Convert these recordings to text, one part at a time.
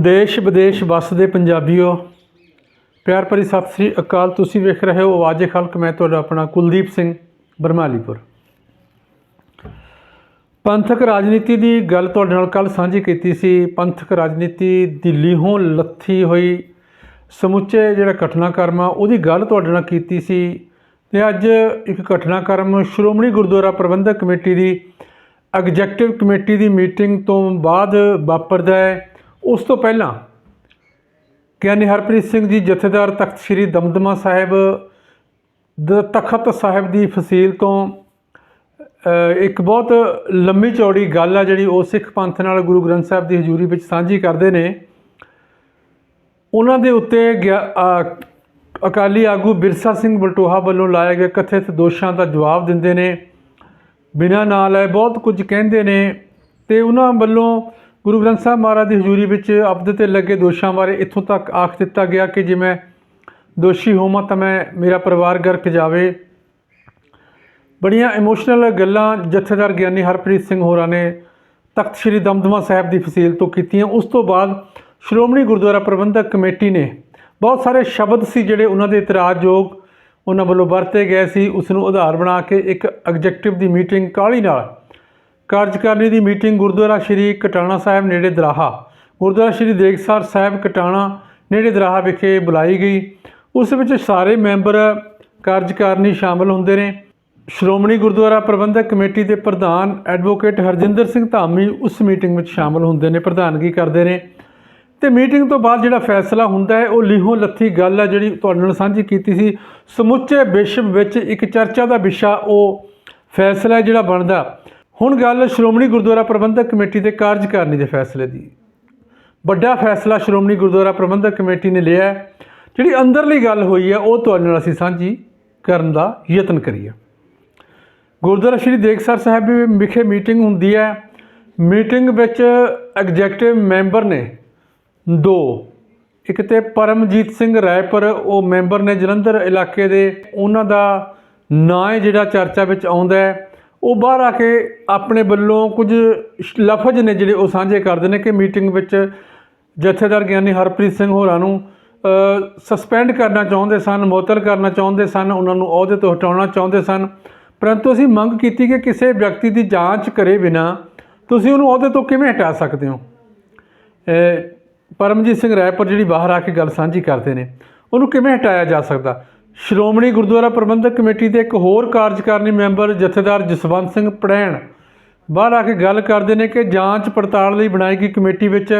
ਦੇਸ਼ ਵਿਦੇਸ਼ ਵਸਦੇ ਪੰਜਾਬੀਓ, ਪਿਆਰ ਭਰੀ ਸਤਿ ਸ੍ਰੀ ਅਕਾਲ। ਤੁਸੀਂ ਵੇਖ ਰਹੇ ਹੋ ਆਵਾਜ਼ੇ ਖਲਕ, ਮੈਂ ਤੁਹਾਡਾ ਆਪਣਾ ਕੁਲਦੀਪ ਸਿੰਘ ਬਰਮਾਲੀਪੁਰ। ਪੰਥਕ ਰਾਜਨੀਤੀ ਦੀ ਗੱਲ ਤੁਹਾਡੇ ਨਾਲ ਕੱਲ ਸਾਂਝੀ ਕੀਤੀ ਸੀ। ਪੰਥਕ ਰਾਜਨੀਤੀ ਦਿੱਲੀ ਹੋਂ ਲੱਥੀ ਹੋਈ ਸਮੁੱਚੇ ਜਿਹੜਾ ਘਟਨਾਕ੍ਰਮ ਆ, ਉਹਦੀ ਗੱਲ ਤੁਹਾਡੇ ਨਾਲ ਕੀਤੀ ਸੀ। ਤੇ ਅੱਜ ਇੱਕ ਘਟਨਾਕ੍ਰਮ ਸ਼੍ਰੋਮਣੀ ਗੁਰਦੁਆਰਾ ਪ੍ਰਬੰਧਕ ਕਮੇਟੀ ਦੀ, ਐਗਜ਼ੈਕਟਿਵ ਕਮੇਟੀ ਦੀ ਮੀਟਿੰਗ ਤੋਂ ਬਾਅਦ ਵਾਪਰਦਾ ਹੈ। ਉਸ ਤੋਂ ਪਹਿਲਾਂ ਗਿਆਨੀ ਹਰਪ੍ਰੀਤ ਸਿੰਘ ਜੀ ਜਥੇਦਾਰ ਤਖਤ ਸ੍ਰੀ ਦਮਦਮਾ ਸਾਹਿਬ ਦ ਤਖਤ ਸਾਹਿਬ ਦੀ ਫਸੀਲ ਤੋਂ ਇੱਕ ਬਹੁਤ ਲੰਮੀ ਚੌੜੀ ਗੱਲ ਆ ਜਿਹੜੀ ਉਹ ਸਿੱਖ ਪੰਥ ਨਾਲ ਗੁਰੂ ਗ੍ਰੰਥ ਸਾਹਿਬ ਦੀ ਹਜ਼ੂਰੀ ਵਿੱਚ ਸਾਂਝੀ ਕਰਦੇ ਨੇ। ਉਹਨਾਂ ਦੇ ਉੱਤੇ ਗਿਆ- ਅਕਾਲੀ ਆਗੂ ਬਿਰਸਾ ਸਿੰਘ ਬਲਟੋਹਾ ਵੱਲੋਂ ਲਾਏ ਗਏ ਕਥਿਤ ਦੋਸ਼ਾਂ ਦਾ ਜਵਾਬ ਦਿੰਦੇ ਨੇ। ਬਿਨਾਂ ਨਾਂ ਲਏ ਬਹੁਤ ਕੁਝ ਕਹਿੰਦੇ ਨੇ ਤੇ ਉਹਨਾਂ ਵੱਲੋਂ ਗੁਰੂ ਗ੍ਰੰਥ ਸਾਹਿਬ ਮਹਾਰਾਜ ਦੀ ਹਜ਼ੂਰੀ ਵਿੱਚ ਅਬਦ ਤੇ ਲੱਗੇ ਦੋਸ਼ਾਂ ਬਾਰੇ ਇੱਥੋਂ ਤੱਕ ਆਖ ਦਿੱਤਾ ਗਿਆ ਕਿ ਜੇ ਮੈਂ ਦੋਸ਼ੀ ਹੋਵਾਂ ਤਾਂ ਮੈਂ ਮੇਰਾ ਪਰਿਵਾਰ ਗਰਕ ਜਾਵੇ। ਬੜੀਆਂ ਇਮੋਸ਼ਨਲ ਗੱਲਾਂ ਜਥੇਦਾਰ ਗਿਆਨੀ ਹਰਪ੍ਰੀਤ ਸਿੰਘ ਹੋਰਾਂ ਨੇ ਤਖਤ ਸ੍ਰੀ ਦਮਦਮਾ ਸਾਹਿਬ ਦੀ ਫਸੀਲ ਤੋਂ ਕੀਤੀਆਂ। ਉਸ ਤੋਂ ਬਾਅਦ ਸ਼੍ਰੋਮਣੀ ਗੁਰਦੁਆਰਾ ਪ੍ਰਬੰਧਕ ਕਮੇਟੀ ਨੇ ਬਹੁਤ ਸਾਰੇ ਸ਼ਬਦ ਸੀ ਜਿਹੜੇ ਉਹਨਾਂ ਦੇ ਇਤਰਾਜ਼ਯੋਗ ਉਹਨਾਂ ਵੱਲੋਂ ਵਰਤੇ ਗਏ ਸੀ। ਉਸ ਨੂੰ ਆਧਾਰ ਬਣਾ ਕੇ ਇੱਕ ਐਗਜ਼ੈਕਟਿਵ ਦੀ ਮੀਟਿੰਗ ਕਾਹਲੀ ਨਾਲ ਕਾਰਜਕਾਰਨੀ ਦੀ ਮੀਟਿੰਗ ਗੁਰਦੁਆਰਾ ਸ਼੍ਰੀ ਕਟਾਣਾ ਸਾਹਿਬ ਨੇੜੇ ਦਰਾਹਾ। ਗੁਰਦੁਆਰਾ ਸ਼੍ਰੀ ਦੇਗਸਰ ਸਾਹਿਬ ਕਟਾਣਾ ਨੇੜੇ ਦਰਾਹਾ ਵਿਖੇ ਬੁਲਾਈ ਗਈ। ਉਸ ਵਿੱਚ ਸਾਰੇ ਮੈਂਬਰ ਕਾਰਜਕਾਰਨੀ ਸ਼ਾਮਲ ਹੁੰਦੇ ਨੇ। ਸ਼੍ਰੋਮਣੀ ਗੁਰਦੁਆਰਾ ਪ੍ਰਬੰਧਕ ਕਮੇਟੀ ਦੇ ਪ੍ਰਧਾਨ ਐਡਵੋਕੇਟ ਹਰਜਿੰਦਰ ਸਿੰਘ ਧਾਮੀ ਉਸ ਮੀਟਿੰਗ ਵਿੱਚ ਸ਼ਾਮਲ ਹੁੰਦੇ ਨੇ, ਪ੍ਰਧਾਨਗੀ ਕਰਦੇ ਨੇ। ਤੇ ਮੀਟਿੰਗ ਤੋਂ ਬਾਅਦ ਜਿਹੜਾ ਫੈਸਲਾ ਹੁੰਦਾ ਹੈ, ਉਹ ਲੀਹੋਂ ਲੱਥੀ ਗੱਲ ਹੈ ਜਿਹੜੀ ਤੁਹਾਡੇ ਨਾਲ ਸਾਂਝੀ ਕੀਤੀ ਸੀ। ਸਮੁੱਚੇ ਵਿਸ਼ਵ ਵਿੱਚ ਇੱਕ ਚਰਚਾ ਦਾ ਵਿਸ਼ਾ, ਉਹ ਫੈਸਲਾ ਜਿਹੜਾ ਬਣਦਾ। ਹੁਣ ਗੱਲ ਸ਼੍ਰੋਮਣੀ ਗੁਰਦੁਆਰਾ ਪ੍ਰਬੰਧਕ ਕਮੇਟੀ ਦੇ ਕਾਰਜਕਾਰਨੀ ਦੇ ਫੈਸਲੇ ਦੀ। ਵੱਡਾ ਫੈਸਲਾ ਸ਼੍ਰੋਮਣੀ ਗੁਰਦੁਆਰਾ ਪ੍ਰਬੰਧਕ ਕਮੇਟੀ ਨੇ ਲਿਆ ਜਿਹੜੀ ਅੰਦਰਲੀ ਗੱਲ ਹੋਈ ਹੈ, ਉਹ ਤੁਹਾਡੇ ਨਾਲ ਅਸੀਂ ਸਾਂਝੀ ਕਰਨ ਦਾ ਯਤਨ ਕਰੀਏ। ਗੁਰਦੁਆਰਾ ਸ਼੍ਰੀ ਦੇਗਸਰ ਸਾਹਿਬ ਵਿਖੇ ਮੀਟਿੰਗ ਹੁੰਦੀ ਹੈ। ਮੀਟਿੰਗ ਵਿੱਚ ਐਗਜ਼ੈਕਟਿਵ ਮੈਂਬਰ ਨੇ ਦੋ। ਇੱਕ ਤੇ ਪਰਮਜੀਤ ਸਿੰਘ ਰਾਏਪੁਰ, ਉਹ ਮੈਂਬਰ ਨੇ ਜਲੰਧਰ ਇਲਾਕੇ ਦੇ। ਉਹਨਾਂ ਦਾ ਨਾਂ ਹੈ ਜਿਹੜਾ ਚਰਚਾ ਵਿੱਚ ਆਉਂਦਾ ਹੈ। ਉਹ ਬਾਹਰ ਆ ਕੇ ਆਪਣੇ ਵੱਲੋਂ ਕੁਝ ਲਫ਼ਜ਼ ਨੇ ਜਿਹੜੇ ਉਹ ਸਾਂਝੇ ਕਰਦੇ ਨੇ ਕਿ ਮੀਟਿੰਗ ਵਿੱਚ ਜਥੇਦਾਰ ਗਿਆਨੀ ਹਰਪ੍ਰੀਤ ਸਿੰਘ ਹੋਰਾਂ ਨੂੰ ਸਸਪੈਂਡ ਕਰਨਾ ਚਾਹੁੰਦੇ ਸਨ, ਮੁਅੱਤਲ ਕਰਨਾ ਚਾਹੁੰਦੇ ਸਨ, ਉਹਨਾਂ ਨੂੰ ਅਹੁਦੇ ਤੋਂ ਹਟਾਉਣਾ ਚਾਹੁੰਦੇ ਸਨ। ਪਰੰਤੂ ਅਸੀਂ ਮੰਗ ਕੀਤੀ ਕਿ ਕਿਸੇ ਵਿਅਕਤੀ ਦੀ ਜਾਂਚ ਕਰੇ ਬਿਨਾ ਤੁਸੀਂ ਉਹਨੂੰ ਅਹੁਦੇ ਤੋਂ ਕਿਵੇਂ ਹਟਾ ਸਕਦੇ ਹੋ? ਪਰਮਜੀਤ ਸਿੰਘ ਰਾਏਪੁਰ ਜਿਹੜੀ ਬਾਹਰ ਆ ਕੇ ਗੱਲ ਸਾਂਝੀ ਕਰਦੇ ਨੇ, ਉਹਨੂੰ ਕਿਵੇਂ ਹਟਾਇਆ ਜਾ ਸਕਦਾ? ਸ਼੍ਰੋਮਣੀ ਗੁਰਦੁਆਰਾ ਪ੍ਰਬੰਧਕ ਕਮੇਟੀ ਦੇ ਇੱਕ ਹੋਰ ਕਾਰਜਕਾਰਨੀ ਮੈਂਬਰ ਜਥੇਦਾਰ ਜਸਵੰਤ ਸਿੰਘ ਪੜੈਣ ਬਾਹਰ ਆ ਕੇ ਗੱਲ ਕਰਦੇ ਨੇ ਕਿ ਜਾਂਚ ਪੜਤਾਲ ਲਈ ਬਣਾਈ ਗਈ ਕਮੇਟੀ ਵਿੱਚ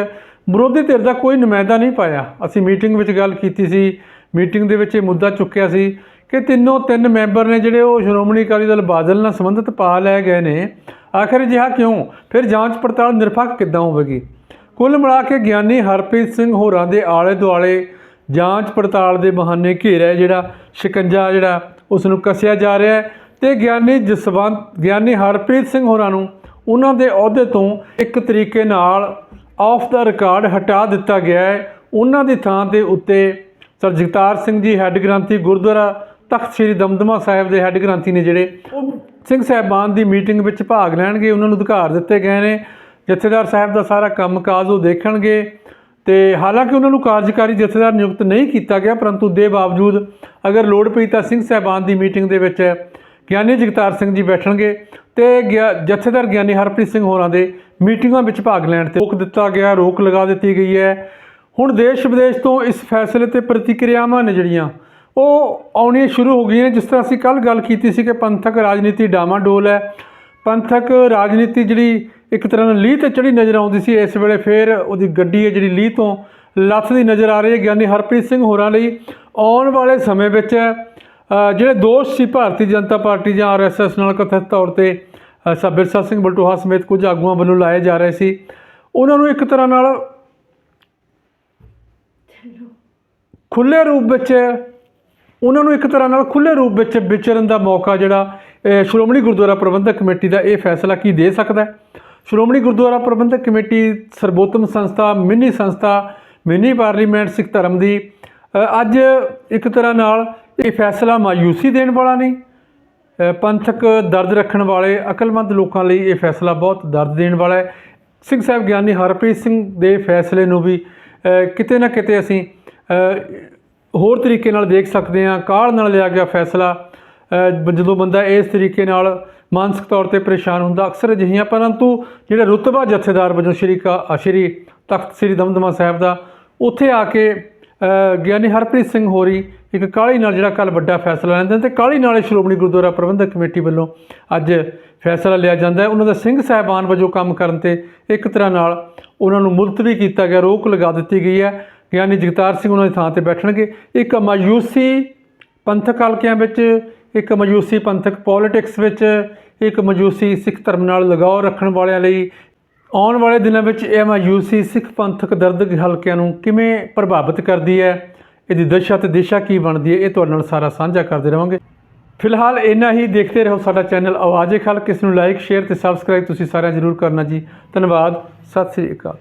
ਵਿਰੋਧੀ ਧਿਰ ਦਾ ਕੋਈ ਨੁਮਾਇੰਦਾ ਨਹੀਂ ਪਾਇਆ। ਅਸੀਂ ਮੀਟਿੰਗ ਵਿੱਚ ਗੱਲ ਕੀਤੀ ਸੀ। ਮੀਟਿੰਗ ਦੇ ਵਿੱਚ ਇਹ ਮੁੱਦਾ ਚੁੱਕਿਆ ਸੀ ਕਿ ਤਿੰਨੋਂ ਤਿੰਨ ਮੈਂਬਰ ਨੇ ਜਿਹੜੇ ਉਹ ਸ਼੍ਰੋਮਣੀ ਅਕਾਲੀ ਦਲ ਬਾਦਲ ਨਾਲ ਸੰਬੰਧਿਤ ਪਾ ਲਏ ਗਏ ਨੇ। ਆਖਰ ਅਜਿਹਾ ਕਿਉਂ? ਫਿਰ ਜਾਂਚ ਪੜਤਾਲ ਨਿਰਪੱਖ ਕਿੱਦਾਂ ਹੋਵੇਗੀ? ਕੁੱਲ ਮਿਲਾ ਕੇ ਗਿਆਨੀ ਹਰਪ੍ਰੀਤ ਸਿੰਘ ਹੋਰਾਂ ਦੇ ਆਲੇ ਦੁਆਲੇ ਜਾਂਚ ਪੜਤਾਲ ਦੇ ਬਹਾਨੇ ਘੇਰਿਆ ਜਿਹੜਾ ਸ਼ਿਕੰਜਾ ਜਿਹੜਾ ਉਸ ਨੂੰ ਕੱਸਿਆ ਜਾ ਰਿਹਾ ਹੈ ਤੇ ਗਿਆਨੀ ਜਸਵੰਤ, ਗਿਆਨੀ ਹਰਪ੍ਰੀਤ ਸਿੰਘ ਹੋਰਾਂ ਨੂੰ ਉਹਨਾਂ ਦੇ ਅਹੁਦੇ ਤੋਂ ਇੱਕ ਤਰੀਕੇ ਨਾਲ ਆਫ ਦਾ ਰਿਕਾਰਡ ਹਟਾ ਦਿੱਤਾ ਗਿਆ ਹੈ। ਉਹਨਾਂ ਦੀ ਥਾਂ ਦੇ ਉੱਤੇ ਸਰ ਜਗਤਾਰ ਸਿੰਘ ਜੀ ਹੈੱਡ ਗ੍ਰੰਥੀ ਗੁਰਦੁਆਰਾ ਤਖਤ ਸ੍ਰੀ ਦਮਦਮਾ ਸਾਹਿਬ ਦੇ ਹੈੱਡ ਗ੍ਰੰਥੀ ਨੇ ਜਿਹੜੇ ਉਹ ਸਿੰਘ ਸਾਹਿਬਾਨ ਦੀ ਮੀਟਿੰਗ ਵਿੱਚ ਭਾਗ ਲੈਣਗੇ, ਉਹਨਾਂ ਨੂੰ ਅਧਿਕਾਰ ਦਿੱਤੇ ਗਏ ਨੇ। ਜਥੇਦਾਰ ਸਾਹਿਬ ਦਾ ਸਾਰਾ ਕੰਮਕਾਜ ਉਹ ਦੇਖਣਗੇ। ਤੇ ਹਾਲਾਂਕਿ ਉਹਨਾਂ ਨੂੰ ਕਾਰਜਕਾਰੀ ਜਥੇਦਾਰ ਨਿਯੁਕਤ ਨਹੀਂ ਕੀਤਾ ਗਿਆ, ਪਰੰਤੂ ਦੇ ਬਾਵਜੂਦ ਅਗਰ ਲੋੜ ਪਈ ਤਾਂ ਸਿੰਘ ਸਾਹਿਬਾਨ ਦੀ ਮੀਟਿੰਗ ਦੇ ਵਿੱਚ ਗਿਆਨੀ ਜਗਤਾਰ ਸਿੰਘ ਜੀ ਬੈਠਣਗੇ ਤੇ ਗਿਆ- ਜਥੇਦਾਰ ਗਿਆਨੀ ਹਰਪ੍ਰੀਤ ਸਿੰਘ ਹੋਰਾਂ ਦੇ ਮੀਟਿੰਗਾਂ ਵਿੱਚ ਭਾਗ ਲੈਣ ਤੇ ਰੋਕ ਦਿੱਤਾ ਗਿਆ, ਰੋਕ ਲਗਾ ਦਿੱਤੀ ਗਈ ਹੈ। ਹੁਣ ਦੇਸ਼ ਵਿਦੇਸ਼ ਤੋਂ ਇਸ ਫੈਸਲੇ ਤੇ ਪ੍ਰਤੀਕਿਰਿਆਵਾਂ ਨੇ ਜਿਹੜੀਆਂ, ਉਹ ਆਉਣੀਆਂ ਸ਼ੁਰੂ ਹੋ ਗਈਆਂ ਜਿਸ ਤਰ੍ਹਾਂ ਅਸੀਂ ਕੱਲ ਗੱਲ ਕੀਤੀ ਸੀ ਕਿ ਪੰਥਕ ਰਾਜਨੀਤੀ ਡਾਮਾਡੋਲ ਹੈ ਪੰਥਕ ਰਾਜਨੀਤੀ ਜਿਹੜੀ ਇੱਕ ਤਰ੍ਹਾਂ ਨਾਲ ਲੀਹ ਤੇ ਚੜੀ ਨਜ਼ਰ ਆਉਂਦੀ ਸੀ ਇਸ ਵੇਲੇ ਫੇਰ ਉਹਦੀ ਗੱਡੀ ਹੈ ਜਿਹੜੀ ਲੀਹ ਤੋਂ ਲੱਥਦੀ ਨਜ਼ਰ ਆ ਰਹੀ ਹੈ ਗਿਆਨੀ ਹਰਪ੍ਰੀਤ ਸਿੰਘ ਹੋਰਾਂ ਲਈ। ਆਉਣ ਵਾਲੇ ਸਮੇਂ ਵਿੱਚ ਜਿਹੜੇ ਦੋਸ਼ ਸੀ ਭਾਰਤੀ ਜਨਤਾ ਪਾਰਟੀ ਜਾਂ ਆਰਐਸਐਸ ਨਾਲ ਕਥਿਤ ਤੌਰ ਤੇ ਅ, ਸਿੰਘ ਬਲਟੋਹਾ ਸਮੇਤ ਕੁਝ ਆਗੂਆਂ ਵੱਲੋਂ ਲਾਏ ਜਾ ਰਹੇ ਸੀ। ਉਹਨਾਂ ਨੂੰ ਇੱਕ ਤਰ੍ਹਾਂ ਨਾਲ ਖੁੱਲੇ ਰੂਪ ਵਿੱਚ ਉਹਨਾਂ ਨੂੰ ਇੱਕ ਤਰ੍ਹਾਂ ਨਾਲ ਖੁੱਲੇ ਰੂਪ ਵਿੱਚ ਵਿਚਰਨ ਦਾ ਮੌਕਾ ਜਿਹੜਾ ਸ਼੍ਰੋਮਣੀ ਗੁਰਦੁਆਰਾ ਪ੍ਰਬੰਧਕ ਕਮੇਟੀ ਦਾ ਇਹ ਫੈਸਲਾ ਕੀ ਦੇ ਸਕਦਾ ਹੈ? ਸ਼੍ਰੋਮਣੀ ਗੁਰਦੁਆਰਾ ਪ੍ਰਬੰਧਕ ਕਮੇਟੀ ਸਰਬੋਤਮ ਸੰਸਥਾ, ਮਿੰਨੀ ਸੰਸਥਾ, ਮਿੰਨੀ ਪਾਰਲੀਮੈਂਟ, ਸਿੱਖ ਧਰਮ ਦੀ ਅੱਜ ਇੱਕ ਤਰ੍ਹਾਂ ਨਾਲ ਇਹ ਫੈਸਲਾ ਮਾਯੂਸੀ ਦੇਣ ਵਾਲਾ ਨਹੀਂ ਪੰਥਕ ਦਰਦ ਰੱਖਣ ਵਾਲੇ, ਅਕਲਮੰਦ ਲੋਕਾਂ ਲਈ ਇਹ ਫੈਸਲਾ ਬਹੁਤ ਦਰਦ ਦੇਣ ਵਾਲਾ ਹੈ। ਸਿੰਘ ਸਾਹਿਬ ਗਿਆਨੀ ਹਰਪ੍ਰੀਤ ਸਿੰਘ ਦੇ ਫੈਸਲੇ ਨੂੰ ਵੀ ਕਿਤੇ ਨਾ ਕਿਤੇ ਅਸੀਂ ਹੋਰ ਤਰੀਕੇ ਨਾਲ ਦੇਖ ਸਕਦੇ ਹਾਂ ਕਾਲ ਨਾਲ ਲਿਆ ਗਿਆ ਫੈਸਲਾ। ਜਦੋਂ ਬੰਦਾ ਇਸ ਤਰੀਕੇ ਨਾਲ ਮਾਨਸਿਕ ਤੌਰ ਤੇ ਪਰੇਸ਼ਾਨ ਹੁੰਦਾ, ਅਕਸਰ ਅਜਿਹੀਆਂ, ਪਰੰਤੂ ਜਿਹੜਾ ਰੁਤਬਾ ਜਥੇਦਾਰ ਵਜੋਂ ਸ਼੍ਰੀ ਕਾ ਸ਼੍ਰੀ ਤਖਤ ਸ੍ਰੀ ਦਮਦਮਾ ਸਾਹਿਬ ਦਾ, ਉੱਥੇ ਆ ਕੇ ਗਿਆਨੀ ਹਰਪ੍ਰੀਤ ਸਿੰਘ ਹੋਰੀ ਇੱਕ ਕਾਲੀ ਨਾਲ ਜਿਹੜਾ ਕੱਲ ਵੱਡਾ ਫੈਸਲਾ ਲੈਂਦੇ ਨੇ ਤੇ ਕਾਲੀ ਨਾਲ ਸ਼੍ਰੋਮਣੀ ਗੁਰਦੁਆਰਾ ਪ੍ਰਬੰਧਕ ਕਮੇਟੀ ਵੱਲੋਂ ਅੱਜ ਫੈਸਲਾ ਲਿਆ ਜਾਂਦਾ ਹੈ। ਉਹਨਾਂ ਦਾ ਸਿੰਘ ਸਾਹਿਬਾਨ ਵਜੋਂ ਕੰਮ ਕਰਨ ਤੇ ਇੱਕ ਤਰ੍ਹਾਂ ਨਾਲ ਉਹਨਾਂ ਨੂੰ ਮੁਲਤਵੀ ਕੀਤਾ ਗਿਆ, ਰੋਕ ਲਗਾ ਦਿੱਤੀ ਗਈ ਹੈ। ਗਿਆਨੀ ਜਗਤਾਰ ਸਿੰਘ ਉਹਨਾਂ ਦੀ ਥਾਂ ਤੇ ਬੈਠਣਗੇ। ਇੱਕ ਮਾਯੂਸੀ ਪੰਥਕ ਹਲਕਿਆਂ ਵਿੱਚ ਇੱਕ ਮਜੂਸੀ ਪੰਥਕ ਪੋਲਿਟਿਕਸ ਵਿੱਚ, ਇੱਕ ਮਜੂਸੀ ਸਿੱਖ ਧਰਮ ਨਾਲ ਲਗਾਓ ਰੱਖਣ ਵਾਲਿਆਂ ਲਈ ਆਉਣ ਵਾਲੇ ਦਿਨਾਂ ਵਿੱਚ ਇਹ ਮਾਯੂਸੀ ਸਿੱਖ ਪੰਥਕ ਦਰਦ ਹਲਕਿਆਂ ਨੂੰ ਕਿਵੇਂ ਪ੍ਰਭਾਵਿਤ ਕਰਦੀ ਹੈ, ਇਹਦੀ ਦਸ਼ਾ ਤੇ ਦਿਸ਼ਾ ਕੀ ਬਣਦੀ ਹੈ, ਇਹ ਤੁਹਾਡੇ ਨਾਲ ਸਾਰਾ ਸਾਂਝਾ ਕਰਦੇ ਰਹਾਂਗੇ ਫਿਲਹਾਲ ਇੰਨਾ ਹੀ, ਦੇਖਦੇ ਰਹੋ ਸਾਡਾ ਚੈਨਲ ਆਵਾਜ਼ੇ ਖਲਕ ਇਸ ਨੂੰ ਲਾਈਕ ਸ਼ੇਅਰ ਤੇ ਸਬਸਕ੍ਰਾਈਬ ਤੁਸੀਂ ਸਾਰਿਆਂ ਜ਼ਰੂਰ ਕਰਨਾ ਜੀ। ਧੰਨਵਾਦ, ਸਤਿ ਸ੍ਰੀ ਅਕਾਲ।